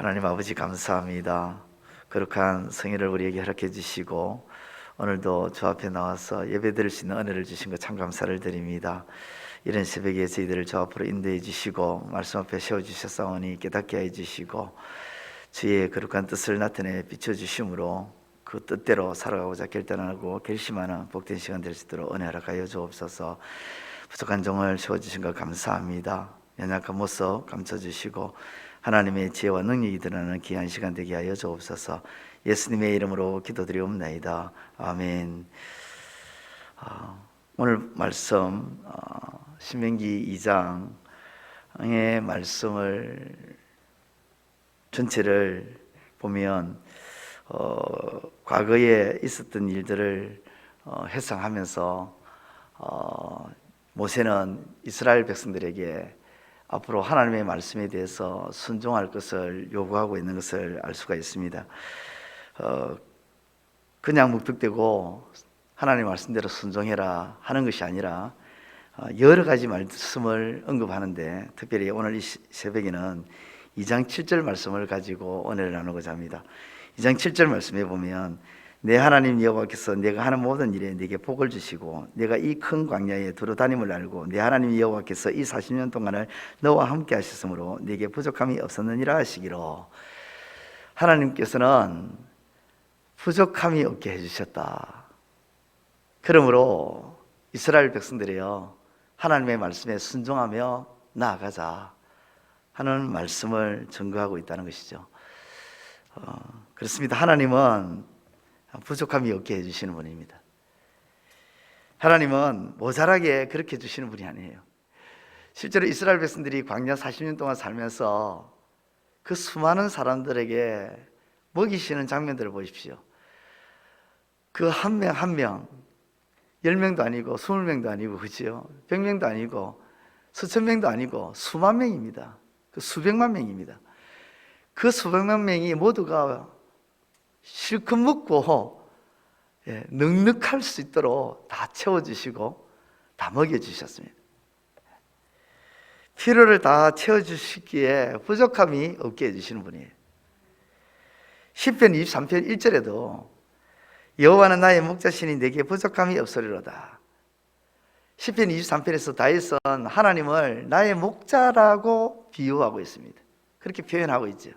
하나님 아버지 감사합니다. 거룩한 성의를 우리에게 허락해 주시고 오늘도 주 앞에 나와서 예배 드릴 수 있는 은혜를 주신 것 참 감사를 드립니다. 이런 새벽에 저희들을 주 앞으로 인도해 주시고 말씀 앞에 세워 주셨사오니 깨닫게 해 주시고 주의 거룩한 뜻을 나타내 비춰 주심으로 그 뜻대로 살아가고자 결단하고 결심하는 복된 시간 될 수 있도록 은혜 허락하여 주옵소서. 부족한 종을 세워 주신 것 감사합니다. 연약한 모습 감춰 주시고 하나님의 지혜와 능력이 드러나는 귀한 시간 되게 하여 주옵소서. 예수님의 이름으로 기도드리옵나이다. 아멘. 아, 오늘 말씀 어, 신명기 2장의 말씀을 전체를 보면 어, 과거에 있었던 일들을 어, 회상하면서 어, 모세는 이스라엘 백성들에게 앞으로 하나님의 말씀에 대해서 순종할 것을 요구하고 있는 것을 알 수가 있습니다. 어, 그냥 묵득대고 하나님 말씀대로 순종해라 하는 것이 아니라 어, 여러 가지 말씀을 언급하는데 특별히 오늘 이 시- 새벽에는 2장 7절 말씀을 가지고 오늘 나누고자 합니다. 2장 7절 말씀에 보면 내 하나님 여호와께서 내가 하는 모든 일에 내게 복을 주시고 내가 이 큰 광야에 두루 다님을 알고 내 하나님 여호와께서 이 40년 동안을 너와 함께 하셨으므로 내게 부족함이 없었느니라 하시기로 하나님께서는 부족함이 없게 해주셨다. 그러므로 이스라엘 백성들이여 하나님의 말씀에 순종하며 나아가자 하는 말씀을 증거하고 있다는 것이죠. 어, 그렇습니다. 하나님은 부족함이 없게 해주시는 분입니다. 하나님은 모자라게 그렇게 해주시는 분이 아니에요. 실제로 이스라엘 백성들이 광야 40년 동안 살면서 그 수많은 사람들에게 먹이시는 장면들을 보십시오. 그 한 명 한 명, 열 명도 아니고 스물 명도 아니고 그지요? 백 명도 아니고 수천 명도 아니고 수만 명입니다. 그 수백만 명입니다. 그 수백만 명이 모두가 실컷 먹고 예, 넉넉할 수 있도록 다 채워주시고 다 먹여주셨습니다. 필요를 다 채워주시기에 부족함이 없게 해주시는 분이에요. 10편 23편 1절에도 여호와는 나의 목자시니 내게 부족함이 없으리로다. 10편 23편에서 다윗은 하나님을 나의 목자라고 비유하고 있습니다. 그렇게 표현하고 있죠.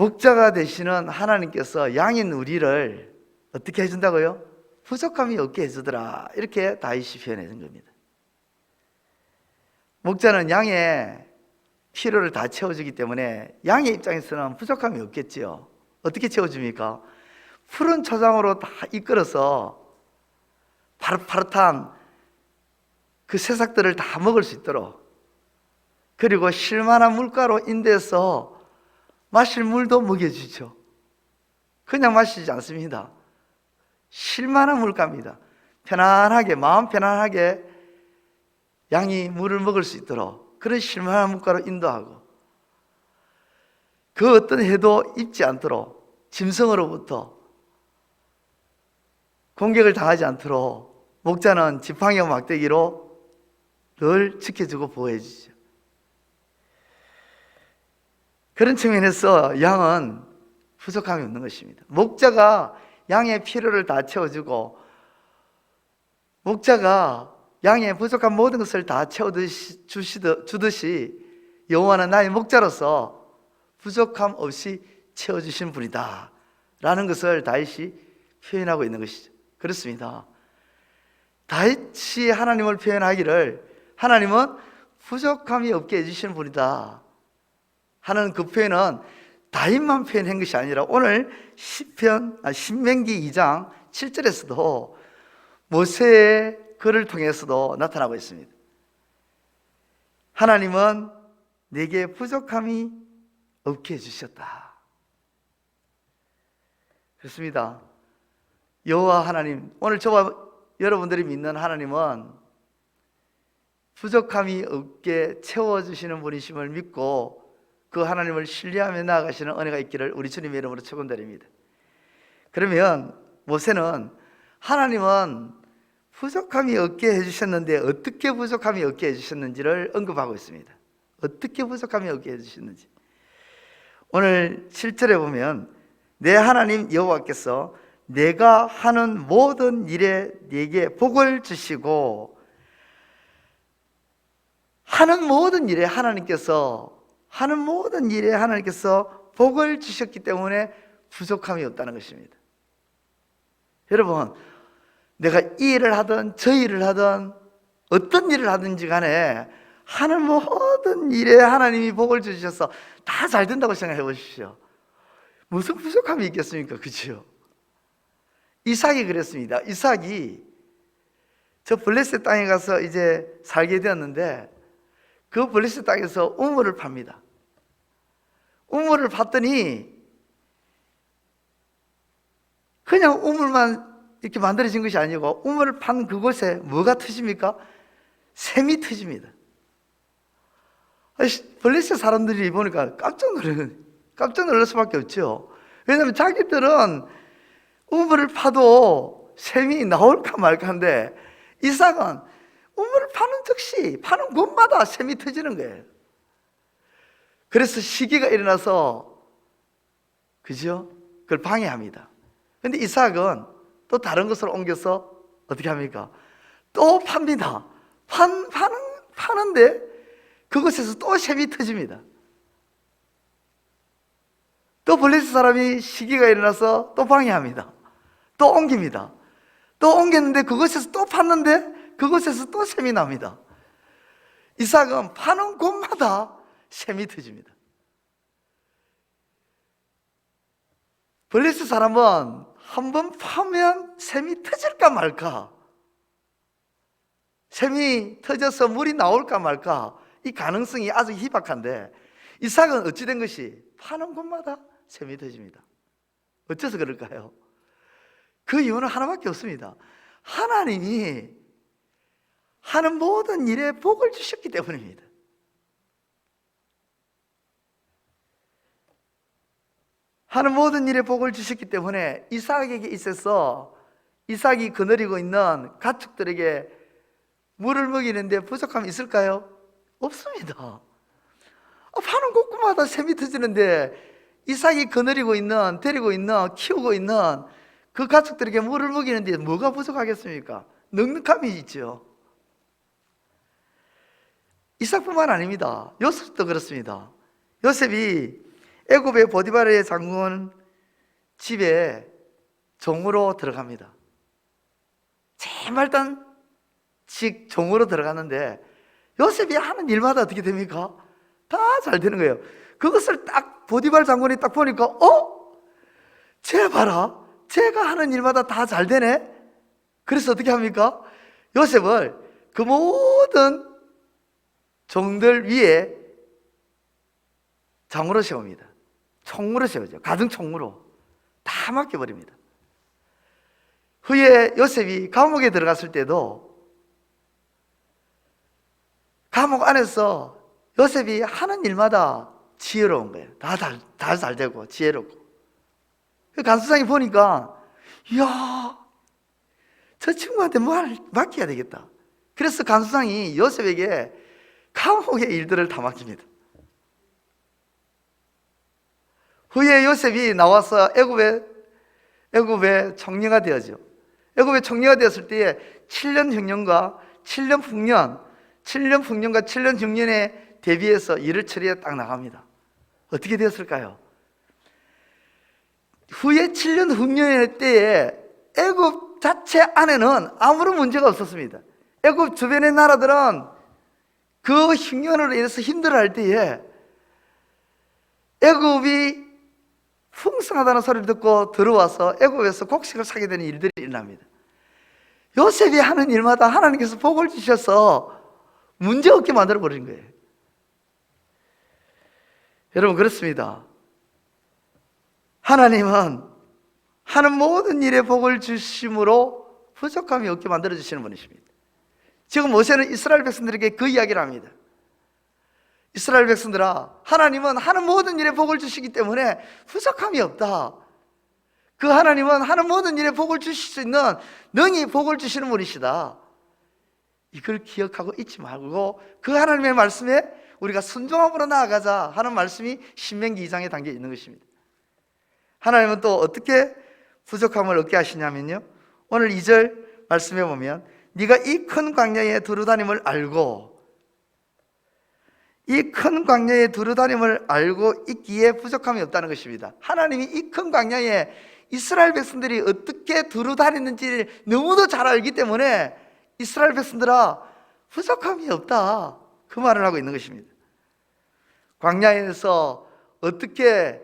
목자가 되시는 하나님께서 양인 우리를 어떻게 해준다고요? 부족함이 없게 해주더라. 이렇게 다윗이 표현해 준 겁니다. 목자는 양의 필요를 다 채워주기 때문에 양의 입장에서는 부족함이 없겠지요. 어떻게 채워줍니까? 푸른 초장으로 다 이끌어서 파릇파릇한 그 새싹들을 다 먹을 수 있도록 그리고 실만한 물가로 인대서 마실 물도 먹여주죠. 그냥 마시지 않습니다. 실만한 물가입니다. 편안하게, 마음 편안하게 양이 물을 먹을 수 있도록 그런 실만한 물가로 인도하고 그 어떤 해도 입지 않도록 짐승으로부터 공격을 당하지 않도록 목자는 지팡이와 막대기로 늘 지켜주고 보호해주죠. 그런 측면에서 양은 부족함이 없는 것입니다. 목자가 양의 필요를 다 채워주고 목자가 양의 부족한 모든 것을 다 채워주듯이 여호와는 나의 목자로서 부족함 없이 채워주신 분이다. 라는 것을 다윗이 표현하고 있는 것이죠. 그렇습니다. 다윗이 하나님을 표현하기를 하나님은 부족함이 없게 해주시는 분이다 하는 그 표현은 다윗만 표현한 것이 아니라 오늘 시편 아, 신명기 2장 7절에서도 모세의 글을 통해서도 나타나고 있습니다. 하나님은 내게 부족함이 없게 해주셨다. 그렇습니다. 여호와 하나님, 오늘 저와 여러분들이 믿는 하나님은 부족함이 없게 채워주시는 분이심을 믿고 그 하나님을 신뢰하며 나아가시는 은혜가 있기를 우리 주님의 이름으로 축원드립니다. 그러면 모세는 하나님은 부족함이 없게 해주셨는데 어떻게 부족함이 없게 해주셨는지를 언급하고 있습니다. 어떻게 부족함이 없게 해주시는지. 오늘 7절에 보면 내 하나님 여호와께서 내가 하는 모든 일에 네게 복을 주시고 하는 모든 일에 하나님께서 하는 모든 일에 하나님께서 복을 주셨기 때문에 부족함이 없다는 것입니다. 여러분, 내가 이 일을 하든 저 일을 하든 어떤 일을 하든지 간에 하는 모든 일에 하나님이 복을 주셔서 다 잘 된다고 생각해 보십시오. 무슨 부족함이 있겠습니까? 그죠? 이삭이 그랬습니다. 이삭이 저 블레셋 땅에 가서 이제 살게 되었는데 그 블레셋 땅에서 우물을 팝니다. 우물을 팠더니 그냥 우물만 이렇게 만들어진 것이 아니고 우물을 판 그곳에 뭐가 터집니까? 샘이 터집니다. 블레셋 사람들이 보니까 깜짝 놀래 깜짝 놀랄 수밖에 없죠. 왜냐하면 자기들은 우물을 파도 샘이 나올까 말까인데 이삭은 우물을 파는 즉시 파는 곳마다 샘이 터지는 거예요. 그래서 시기가 일어나서 그죠? 그걸 방해합니다. 근데 이삭은 또 다른 것으로 옮겨서 어떻게 합니까? 또 팝니다. 판, 파는, 파는데 그곳에서 또 샘이 터집니다. 또 블레셋 사람이 시기가 일어나서 또 방해합니다. 또 옮깁니다. 또 옮겼는데 그곳에서 또 팠는데 그곳에서 또 샘이 납니다. 이삭은 파는 곳마다 샘이 터집니다. 블레셋 사람은 한 번 파면 샘이 터질까 말까? 샘이 터져서 물이 나올까 말까? 이 가능성이 아주 희박한데 이삭은 어찌된 것이 파는 곳마다 샘이 터집니다. 어째서 그럴까요? 그 이유는 하나밖에 없습니다. 하나님이 하는 모든 일에 복을 주셨기 때문입니다. 하는 모든 일에 복을 주셨기 때문에 이삭에게 있어서 이삭이 거느리고 있는 가축들에게 물을 먹이는데 부족함이 있을까요? 없습니다. 아, 파는 곳곳마다 샘이 터지는데 이삭이 거느리고 있는, 데리고 있는, 키우고 있는 그 가축들에게 물을 먹이는데 뭐가 부족하겠습니까? 넉넉함이 있죠. 이삭뿐만 아닙니다. 요셉도 그렇습니다. 요셉이 애굽의 보디바르의 장군 집에 종으로 들어갑니다. 제일 말단 직 종으로 들어갔는데 요셉이 하는 일마다 어떻게 됩니까? 다 잘 되는 거예요. 그것을 딱 보디발 장군이 딱 보니까 어? 쟤 봐라. 쟤가 하는 일마다 다 잘 되네. 그래서 어떻게 합니까? 요셉을 그 모든 종들 위에 장으로 세웁니다. 총무로 세우죠. 가등 총무로 다 맡겨버립니다. 후에 요셉이 감옥에 들어갔을 때도 감옥 안에서 요셉이 하는 일마다 지혜로운 거예요. 다잘잘 되고 지혜롭고. 그 간수장이 보니까 이야 저 친구한테 뭘 맡겨야 되겠다. 그래서 간수장이 요셉에게 감옥의 일들을 다 맡깁니다. 후에 요셉이 나와서 애굽에 애굽의 총리가 되어죠. 애굽의 총리가 되었을 때에 7년 흉년과 7년 풍년, 7년 풍년과 7년 흉년에 대비해서 일을 처리해 딱 나갑니다. 어떻게 되었을까요? 후에 7년 흉년의 때에 애굽 자체 안에는 아무런 문제가 없었습니다. 애굽 주변의 나라들은 그 흉년으로 인해서 힘들어할 때에 애굽이 풍성하다는 소리를 듣고 들어와서 애굽에서 곡식을 사게 되는 일들이 일어납니다. 요셉이 하는 일마다 하나님께서 복을 주셔서 문제 없게 만들어 버린 거예요. 여러분 그렇습니다. 하나님은 하는 모든 일에 복을 주심으로 부족함이 없게 만들어 주시는 분이십니다. 지금 모세는 이스라엘 백성들에게 그 이야기를 합니다. 이스라엘 백성들아, 하나님은 하는 모든 일에 복을 주시기 때문에 부족함이 없다. 그 하나님은 하는 모든 일에 복을 주실 수 있는 능히 복을 주시는 분이시다. 이걸 기억하고 잊지 말고 그 하나님의 말씀에 우리가 순종함으로 나아가자 하는 말씀이 신명기 2장에 담겨 있는 것입니다. 하나님은 또 어떻게 부족함을 얻게 하시냐면요. 오늘 2절 말씀해 보면 네가 이 큰 광야에 두루다님을 알고 이 큰 광야에 두루다님을 알고 있기에 부족함이 없다는 것입니다. 하나님이 이 큰 광야에 이스라엘 백성들이 어떻게 두루다니는지 너무도 잘 알기 때문에 이스라엘 백성들아 부족함이 없다. 그 말을 하고 있는 것입니다. 광야에서 어떻게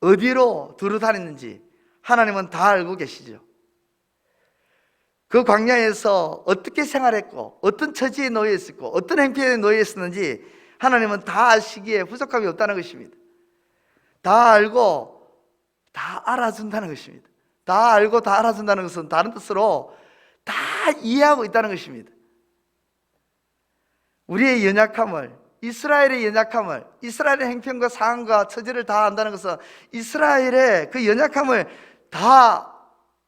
어디로 두루다녔는지 하나님은 다 알고 계시죠. 그 광야에서 어떻게 생활했고 어떤 처지에 놓여 있었고 어떤 행편에 놓여 있었는지 하나님은 다 아시기에 부족함이 없다는 것입니다. 다 알고 다 알아준다는 것입니다. 다 알고 다 알아준다는 것은 다른 뜻으로 다 이해하고 있다는 것입니다. 우리의 연약함을 이스라엘의 연약함을 이스라엘의 행편과 상황과 처지를 다 안다는 것은 이스라엘의 그 연약함을 다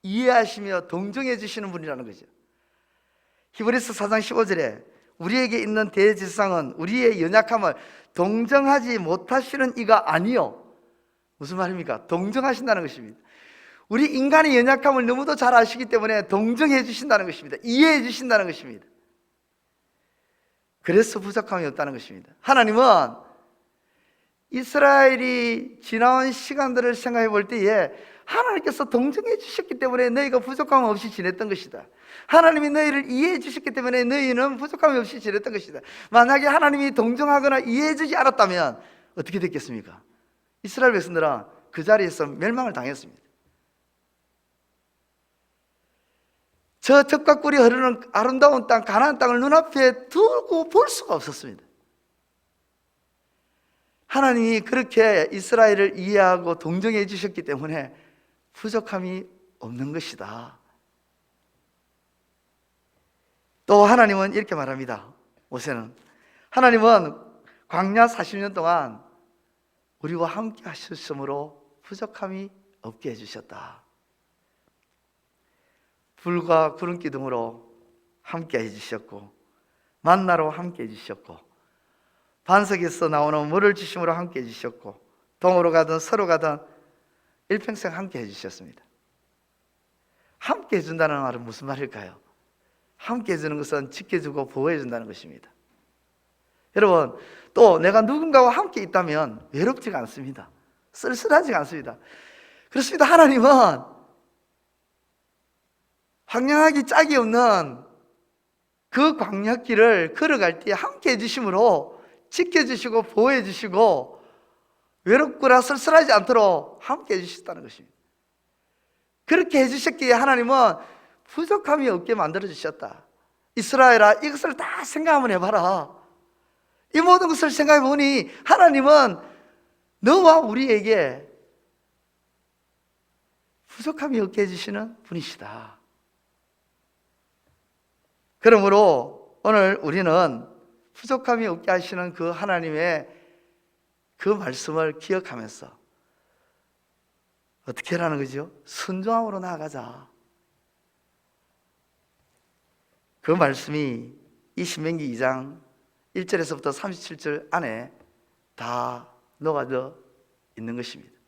이해하시며 동정해 주시는 분이라는 거죠. 히브리서 4장 15절에 우리에게 있는 대지상은 우리의 연약함을 동정하지 못하시는 이가 아니요. 무슨 말입니까? 동정하신다는 것입니다. 우리 인간의 연약함을 너무도 잘 아시기 때문에 동정해 주신다는 것입니다. 이해해 주신다는 것입니다. 그래서 부족함이 없다는 것입니다. 하나님은 이스라엘이 지나온 시간들을 생각해 볼 때에 하나님께서 동정해 주셨기 때문에 너희가 부족함 없이 지냈던 것이다. 하나님이 너희를 이해해 주셨기 때문에 너희는 부족함이 없이 지냈던 것이다. 만약에 하나님이 동정하거나 이해해 주지 않았다면 어떻게 됐겠습니까? 이스라엘 백성들은 그 자리에서 멸망을 당했습니다. 저 젖과 꿀이 흐르는 아름다운 땅 가나안 땅을 눈앞에 두고 볼 수가 없었습니다. 하나님이 그렇게 이스라엘을 이해하고 동정해 주셨기 때문에 부족함이 없는 것이다. 또 하나님은 이렇게 말합니다. 모세는 하나님은 광야 40년 동안 우리와 함께 하셨으므로 부족함이 없게 해주셨다. 불과 구름 기둥으로 함께 해주셨고 만나로 함께 해주셨고 반석에서 나오는 물을 주심으로 함께 해주셨고 동으로 가든 서로 가든 일평생 함께 해주셨습니다. 함께 해준다는 말은 무슨 말일까요? 함께 해주는 것은 지켜주고 보호해준다는 것입니다. 여러분, 또 내가 누군가와 함께 있다면 외롭지가 않습니다. 쓸쓸하지가 않습니다. 그렇습니다. 하나님은 황량하기 짝이 없는 그 광약길을 걸어갈 때 함께 해주심으로 지켜주시고 보호해주시고 외롭거나 쓸쓸하지 않도록 함께 해주셨다는 것입니다. 그렇게 해주셨기에 하나님은 부족함이 없게 만들어주셨다. 이스라엘아, 이것을 다 생각 한번 해봐라. 이 모든 것을 생각해 보니 하나님은 너와 우리에게 부족함이 없게 해주시는 분이시다. 그러므로 오늘 우리는 부족함이 없게 하시는 그 하나님의 그 말씀을 기억하면서 어떻게 하라는 거죠? 순종함으로 나아가자. 그 말씀이 이 신명기 2장 1절에서부터 37절 안에 다 녹아져 있는 것입니다.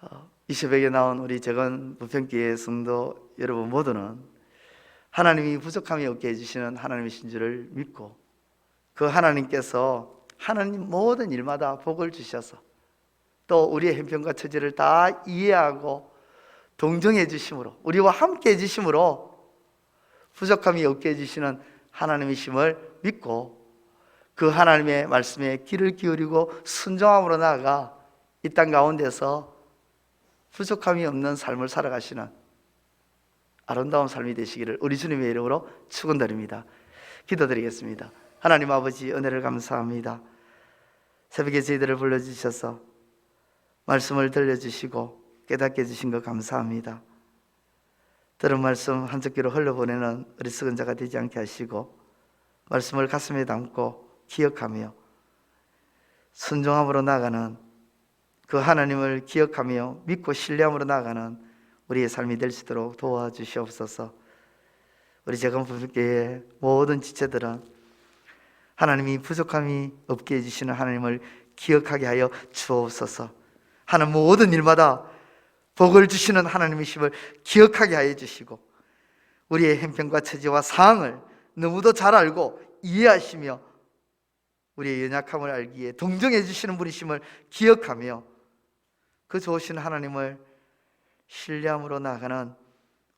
어, 이 새벽에 나온 우리 재건 부평교회 성도 여러분 모두는 하나님이 부족함이 없게 해주시는 하나님이신 줄을 믿고 그 하나님께서 하나님 모든 일마다 복을 주셔서 또 우리의 형편과 처지를 다 이해하고 동정해 주심으로 우리와 함께 해 주심으로 부족함이 없게 해 주시는 하나님이심을 믿고 그 하나님의 말씀에 귀를 기울이고 순종함으로 나아가 이 땅 가운데서 부족함이 없는 삶을 살아가시는 아름다운 삶이 되시기를 우리 주님의 이름으로 축원드립니다. 기도드리겠습니다. 하나님 아버지 은혜를 감사합니다. 새벽에 저희들을 불러주셔서 말씀을 들려주시고 깨닫게 해주신 것 감사합니다. 들은 말씀 한쪽 귀로 흘려보내는 어리석은 자가 되지 않게 하시고 말씀을 가슴에 담고 기억하며 순종함으로 나가는 그 하나님을 기억하며 믿고 신뢰함으로 나가는 우리의 삶이 될 수 있도록 도와주시옵소서. 우리 재건부교의 모든 지체들은 하나님이 부족함이 없게 해주시는 하나님을 기억하게 하여 주옵소서. 하는 모든 일마다 복을 주시는 하나님이심을 기억하게 하여 주시고 우리의 형편과 처지와 상황을 너무도 잘 알고 이해하시며 우리의 연약함을 알기에 동정해 주시는 분이심을 기억하며 그 좋으신 하나님을 신뢰함으로 나아가는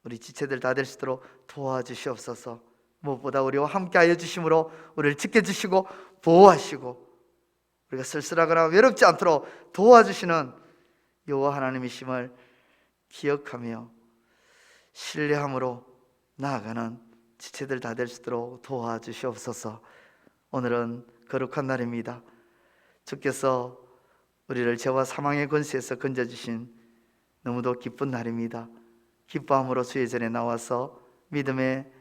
우리 지체들 다 될 수 있도록 도와주시옵소서. 무엇보다 우리와 함께하여 주심으로 우리를 지켜주시고 보호하시고 우리가 쓸쓸하거나 외롭지 않도록 도와주시는 여호와 하나님이심을 기억하며 신뢰함으로 나아가는 지체들 다 될 수 있도록 도와주시옵소서. 오늘은 거룩한 날입니다. 주께서 우리를 죄와 사망의 권세에서 건져 주신 너무도 기쁜 날입니다. 기뻐함으로 주의 전에 나와서 믿음의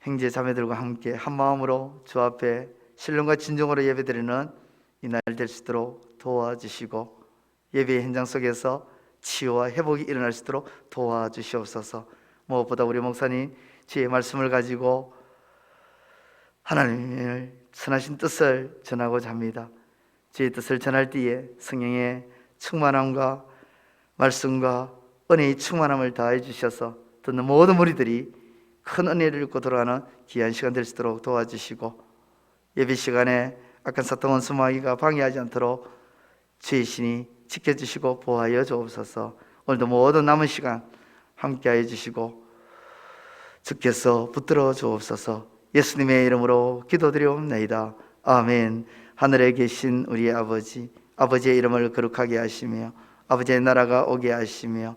형제 자매들과 함께 한 마음으로 주 앞에 신령과 진정으로 예배드리는 이날 될 수 있도록 도와주시고 예배의 현장 속에서 치유와 회복이 일어날 수 있도록 도와주시옵소서. 무엇보다 우리 목사님 주의 말씀을 가지고 하나님의 선하신 뜻을 전하고자 합니다. 주의 뜻을 전할 때에 성령의 충만함과 말씀과 은혜의 충만함을 다해 주셔서 듣는 모든 무리들이 큰 은혜를 입고 돌아가는 귀한 시간 될 수 있도록 도와주시고 예배 시간에 악한 사탄 원수마귀가 방해하지 않도록 주의 신이 지켜주시고 보호하여 주옵소서. 오늘도 모든 남은 시간 함께하여 주시고 주께서 붙들어 주옵소서. 예수님의 이름으로 기도드리옵나이다. 아멘. 하늘에 계신 우리 아버지 아버지의 이름을 거룩하게 하시며 아버지의 나라가 오게 하시며